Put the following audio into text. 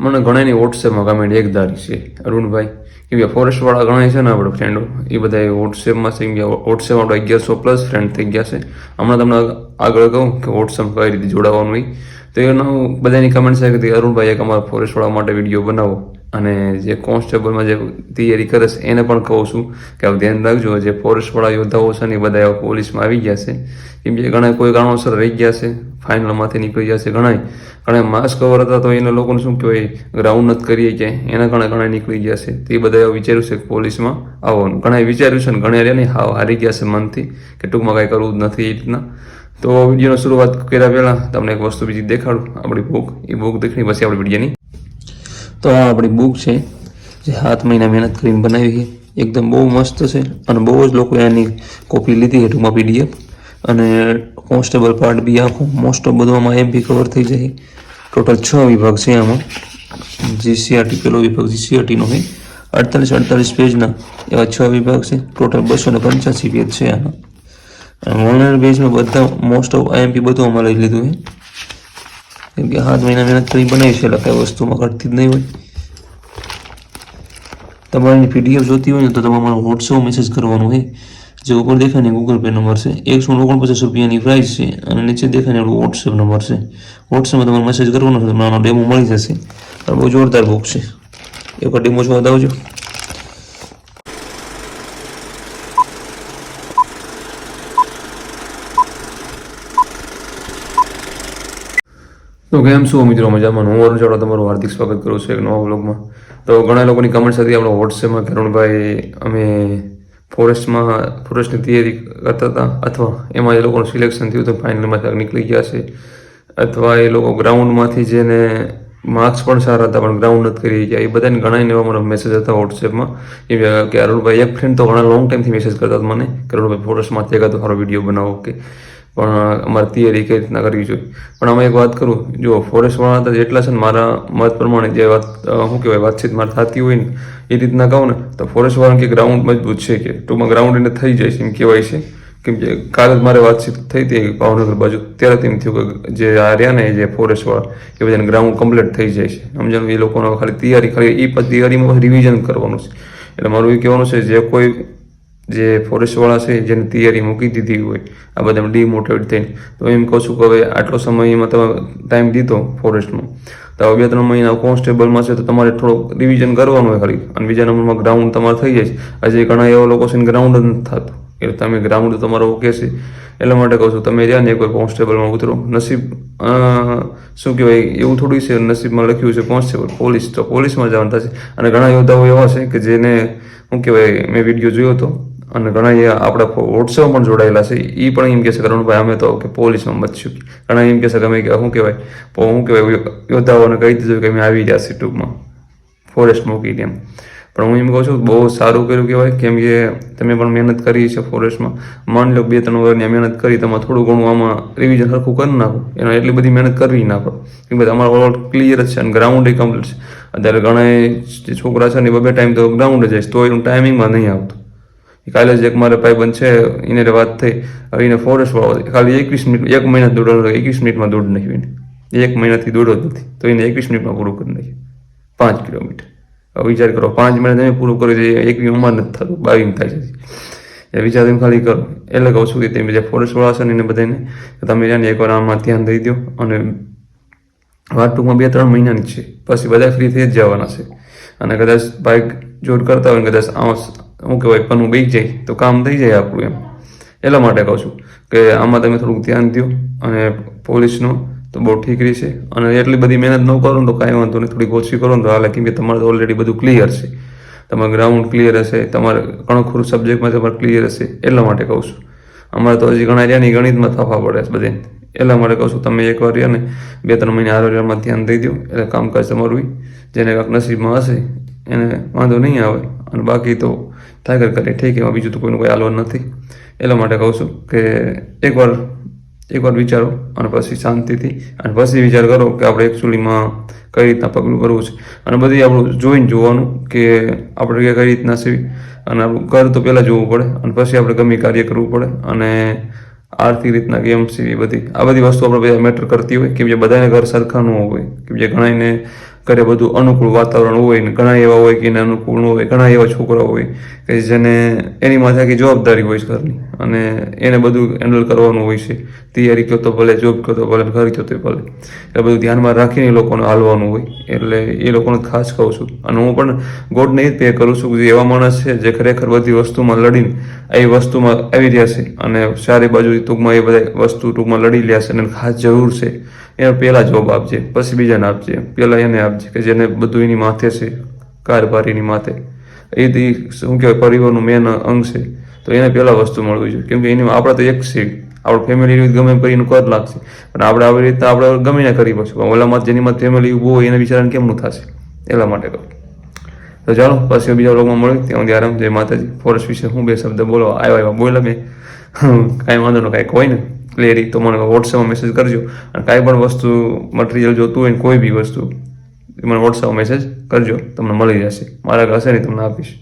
મને ઘણાની વોટ્સએપમાં કમેન્ટ એક ધારી છે. અરુણભાઈ કેમ કે ફોરેસ્ટવાળા ઘણા છે ને આપણે ફ્રેન્ડો એ બધા વોટ્સએપમાં કેમ કે વોટ્સએપ આપણે અગિયારસો પ્લસ ફ્રેન્ડ થઈ ગયા છે. હમણાં તમને આગળ કહું કે વોટ્સએપ કઈ રીતે જોડાવાનું હોય. તો એનું બધાની કમેન્ટ છે કે અરુણભાઈ, એક અમારા ફોરેસ્ટવાળા માટે વીડિયો બનાવો. અને જે કોન્સ્ટેબલમાં જે તૈયારી કરે છે, એને પણ કહું છું કે હવે ધ્યાન રાખજો, જે ફોરેસ્ટવાળા યોદ્ધાઓ છે ને એ બધા એવા પોલીસમાં આવી ગયા છે. કેમ કે ઘણા કોઈ કારણોસર રહી ગયા છે ફાઇનલમાંથી નીકળી ગયા છે ઘણા ઘણા માસ્ક કવર હતા તો એના લોકોને શું કહેવાય ગ્રાઉન્ડ નથી કરીએ કે એના કારણે ઘણા નીકળી ગયા છે. તે બધા એવું વિચાર્યું છે પોલીસમાં આવવાનું. ઘણા વિચાર્યું છે ને ઘણા રહ્યા નહીં. હાવ હારી ગયા છે મનથી કે ટૂંકમાં કાંઈ કરવું જ નથી એ રીતના. તો વિડીયોની શરૂઆત કર્યા પહેલાં તમને એક વસ્તુ બીજી દેખાડું. આપણી બુક એ બુક દેખણી, પછી આપણી વિડીયોની તો આ આપણી બુક છે, જે સાત મહિના મહેનત કરીને બનાવી છે. એકદમ બહુ મસ્ત છે અને બહુ જ લોકોએ આની કોપી લીધી છે ટૂંકમાં પીડીએફ અને કોન્સ્ટેબલ પાર્ટ બી આખું મોસ્ટ ઓફ બધું આમાં એમ બી કવર થઈ જાય. ટોટલ છ વિભાગ છે આમાં. જીસીઆરટી પેલો વિભાગ જીસીઆરટીનો છે. અડતાલીસ અડતાલીસ પેજના એવા છ વિભાગ છે. ટોટલ બસો ને પંચ્યાસી પેજ છે આના. ઓનલાઈન પેજમાં બધા મોસ્ટ ઓફ આઈએમપી બધું લઈ લીધું છે. કેમ કે હાથ મહિના મહેનત કરી બનાવી છે, એટલે કઈ વસ્તુમાં ઘટતી જ નહીં હોય. તમારે પીડીએફ જોતી હોય ને તો તમારે મારો વોટ્સઅપ મેસેજ કરવાનો હોય જે ઉપર દેખાય ને ગૂગલ પે નંબર છે. એકસો ઓગણપચાસ રૂપિયાની પ્રાઇસ છે અને નીચે દેખાય ને વોટ્સએપ નંબર છે. વોટ્સએપમાં તમારે મેસેજ કરવાનો છે તમને આનો ડેમો મળી જશે. બહુ જોરદાર બુક છે. એક ડેમો જોવા દાવજો તો કેમ છો મિત્રો મજામાં? હું અરુણ ચાવડા તમારું હાર્દિક સ્વાગત કરું છું એક નવા બ્લોગમાં તો ઘણા લોકોની કમેન્ટ્સ હતી આપણે વોટ્સએપમાં કે અરુણભાઈ અમે ફોરેસ્ટમાં ફોરેસ્ટની તૈયારી કરતા હતા અથવા એમાં એ લોકોનું સિલેક્શન થયું તો ફાઇનલમાં ક્યાંક નીકળી ગયા છે. અથવા એ લોકો ગ્રાઉન્ડમાંથી જેને માર્ક્સ પણ સારા હતા પણ ગ્રાઉન્ડ નથી કરી ગયા એ બધાને ઘણા એવા મને મેસેજ હતા વોટ્સએપમાં એ કે અરુણભાઈ, એક ફ્રેન્ડ તો ઘણા લોંગ ટાઈમથી મેસેજ કરતા હતા મને. કે અરુણભાઈ ફોરેસ્ટમાંથી એકાદો સારો વીડિયો બનાવો, કે પણ અમારે તૈયારી કઈ રીતના કરવી જોઈએ? પણ આમાં એક વાત કરું, જો ફોરેસ્ટવાળા હતા જેટલા છે ને મારા મત પ્રમાણે જે વાત શું કહેવાય, વાતચીત મારે થતી હોય ને, એ રીતના કહું ને, તો ફોરેસ્ટવાળા કે ગ્રાઉન્ડ મજબૂત છે કે? ટૂંકમાં ગ્રાઉન્ડ એને થઈ જાય છે એમ કહેવાય છે. કેમ કે કાલે જ મારે વાતચીત થઈ હતી ભાવનગર બાજુ, ત્યારે તેમ થયું કે જે આ રહ્યા ને જે ફોરેસ્ટવાળા એ બધાને ગ્રાઉન્ડ કમ્પ્લીટ થઈ જાય છે. સમજણ એ લોકોને ખાલી તૈયારી ખાલી એ તૈયારીમાં રિવિઝન કરવાનું છે. એટલે મારું એ કહેવાનું છે, જે કોઈ જે ફોરેસ્ટવાળા છે, જેની તૈયારી મૂકી દીધી હોય, આ બધા ડીમોટિવેટ થઈને. તો એમ કહું છું કે હવે આટલો સમય એમાં તમે ટાઈમ દીધો ફોરેસ્ટમાં તો હવે બે ત્રણ મહિના કોન્સ્ટેબલમાં છે, તો તમારે થોડુંક રિવિઝન કરવાનું હોય ખાલી અને બીજા નંબરમાં ગ્રાઉન્ડ તમારે થઈ જાય હજી ઘણા એવા લોકો છે ગ્રાઉન્ડ જ નથી થતું. એટલે તમે ગ્રાઉન્ડ તમારો ઓકે છે. એટલા માટે કહું છું, તમે રહ્યા ને એકવાર કોન્સ્ટેબલમાં ઉતરો. નસીબ શું કહેવાય, એવું થોડું છે, નસીબમાં લખ્યું છે કોન્સ્ટેબલ પોલીસ તો પોલીસમાં જવાનું થશે. અને ઘણા યોદ્ધાઓ એવા છે કે જેને, શું કહેવાય, મેં વીડિયો જોયો હતો. અને ઘણા એ આપણા વોટ્સએપ પણ જોડાયેલા છે. એ પણ એમ કહે છે કરુણભાઈ અમે તો કે પોલીસમાં બચશું ઘણા એમ કહે છે કે અમે શું કહેવાય? શું કહેવાય યોદ્ધાઓને કહી દીધું કે અમે આવી રહ્યા છીએ ટૂંકમાં. ફોરેસ્ટ મૂકીને એમ. પણ હું એમ કહું છું, બહુ સારું કર્યું કહેવાય. કેમ કે તમે પણ મહેનત કરી છે ફોરેસ્ટમાં. માની લો બે ત્રણ વર્ષની મહેનત કરી, તમારે થોડું ઘણું આમાં રિવિઝન સરખું કરી નાખો. એનો એટલી બધી મહેનત કરવી ના પડે. કેમ કે તમારો ઓલ ક્લિયર જ છે અને ગ્રાઉન્ડ એ કમ્પ્લીટ છે. અત્યારે ઘણા છોકરા છે ને બબે ટાઈમ તો ગ્રાઉન્ડ જાય તો એનું ટાઈમિંગમાં નહીં આવતું. કાલે જ એક મારે ભાઈબંધ છે એને વાત થઈ. એને ફોરેસ્ટ વાળો ખાલી એકવીસ મિનિટ એક મહિના દોડો એકવીસ મિનિટમાં દોડ નાખ્યું એને. એક મહિનાથી દોડો જ નથી. તો એને એકવીસ મિનિટમાં પૂરું કરી નાખ્યું. પાંચ કિલોમીટર. હવે વિચાર કરો, પાંચ મિનિટ તમે પૂરું કરો દઈએ એકવી ઉંમર નથી થતું બાવીમ થાય છે. એ વિચાર તમે ખાલી કરો. એટલે કહું છું કે તમે જે ફોરેસ્ટ વાળા છે ને એને બધાને તમે જાણે એકવાર આમાં ધ્યાન દઈ દો અને વાત ટૂંકમાં બે ત્રણ મહિનાની છે. પછી બધા ફ્રી થઈ જ જવાના છે. અને કદાચ બાઇક જોડ કરતા હોય કદાચ શું કહેવાય પનું બેસી જાય, તો કામ થઈ જાય આપણું એમ. એટલા માટે કહું છું કે આમાં તમે થોડુંક ધ્યાન દો અને પોલીસનું તો બહુ ઠીક રહેશે. અને એટલી બધી મહેનત ન કરો તો કાંઈ વાંધો નહીં, થોડીક ઓછી કરો ને તો હાલે, કેમ કે તમારે તો ઓલરેડી બધું ક્લિયર છે. તમારું ગ્રાઉન્ડ ક્લિયર હશે, તમારે ઘણું ખરું સબ્જેક્ટમાં તમારે ક્લિયર હશે, એટલા માટે કહું છું. અમારે તો હજી ઘણા રહ્યા ને ગણિતમાં થફા પડે છે બધે એટલા માટે કહું છું, તમે એકવાર અને બે ત્રણ મહિના આરોગ્યમાં ધ્યાન દઈ દો એટલે કામકાજ તમારું. જેને કાંક નસીબમાં હશે, એને વાંધો નહીં આવે. અને બાકી તો ટાઈગર કરે, ઠીક એમાં બીજું તો કોઈનું કોઈ હાલવાનું નથી. એટલા માટે કહું છું કે એકવાર એકવાર વિચારો અને પછી શાંતિથી, અને પછી વિચાર કરો કે આપણે એકચ્યુઅલીમાં કઈ રીતના પગલું કરવું છે. અને બધી આપણું જોઈને જોવાનું કે આપણે કઈ રીતના છે. અને આપણું ઘર તો પહેલાં જોવું પડે, અને પછી આપણે ગમે કાર્ય કરવું પડે. અને આર્થિક રીતના કે એમ સીવી બધી. આ બધી વસ્તુ આપણે મેટર કરતી હોય, કેમ જે બધાને ઘર સરખા ન હોય, કેમ જે ઘણાને ઘરે બધું અનુકૂળ વાતાવરણ હોય ને ઘણા એવા હોય કે એને અનુકૂળ હોય, ઘણા એવા છોકરાઓ હોય કે જેને એની માથે આખી જવાબદારી હોય છે ઘરની અને એને બધું હેન્ડલ કરવાનું હોય છે. તૈયારી કહો તો ભલે જોબ કહો તો ભલે ઘર કહો તો ભલે. એટલે બધું ધ્યાનમાં રાખીને એ લોકોને હાલવાનું હોય. એટલે એ લોકોને ખાસ કહું છું. અને હું પણ ગોડને એ જ પે કરું છું કે એવા માણસ છે જે ખરેખર બધી વસ્તુમાં લડીને એ વસ્તુમાં આવી રહ્યા છે. અને સારી બાજુ ટૂંકમાં એ બધા વસ્તુ ટૂંકમાં લડી રહ્યા છે અને ખાસ જરૂર છે એને પહેલાં જોબ આપજે પછી બીજાને આપજે પહેલાં એને આપજે કે જેને બધું એની માથે છે કારભારીની માથે. એ શું કહેવાય, પરિવારનું મેન અંગ છે. તો એને પહેલાં વસ્તુ મળવી જોઈએ. કેમ કે એની આપણે તો એક છે. આપણે ફેમિલી ગમે એમ કરીને કર લાગશે. પણ આપણે આવી રીતે આપણે ગમે ને કરી પછી ઓલામાં જેની માં ફેમિલી ઊભું હોય, એને બિચારાને કેમનું થશે? એટલા માટે કહું. તો ચાલો, પછી બીજા લોકોમાં મળ્યું ત્યાં સુધી આરામ. જય માતાજી. ફોરેસ્ટ વિશે હું બે શબ્દ બોલો આવ્યા આવ્યા. બોલે મેં. કાંઈ વાંધો ન કાંઈક હોય ને ક્લિયરી તો મને વોટ્સએપમાં મેસેજ કરજો. અને કાંઈ પણ વસ્તુ મટીરિયલ જોતું હોય ને કોઈ બી વસ્તુ મને વોટ્સએપમાં મેસેજ કરજો. તમને મળી જશે. મારા હશે ને તમને આપીશ.